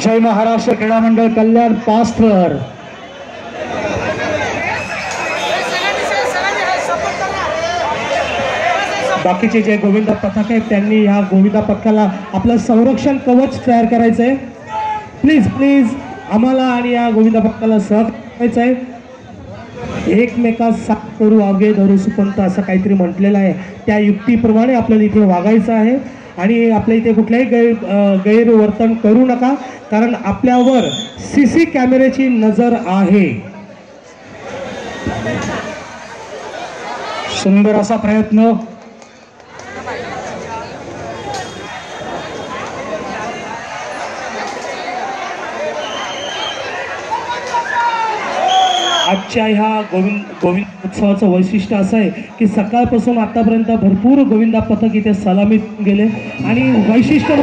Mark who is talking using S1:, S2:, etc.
S1: जय महाराष्ट्र क्रीडा मंडळ कल्याण पास्टर बाकीचे जे गोविंदा पथक आहेत त्यांनी ह्या गोविंदा पथकाला आपलं संरक्षण कवच तयार करायचं आहे प्लीज प्लीज आम्हाला आणि या गोविंदा पथकाला सहज करायचं आहे एकमेकास साथ करू आगे धरू सुपंत असं काहीतरी म्हटलेलं आहे. त्या युक्तीप्रमाणे आपल्याला इथे वागायचं आहे. आणि आपल्या इथे कुठल्याही गैर गैरवर्तन करू नका कारण आपल्यावर सी सी कॅमेऱ्याची नजर आहे. सुंदर असा प्रयत्न. आजच्या ह्या गोविंद गोविंद उत्सवाचं वैशिष्ट्य असं आहे की सकाळपासून आतापर्यंत भरपूर गोविंदा पथक इथे सलामीत गेले. आणि वैशिष्ट्य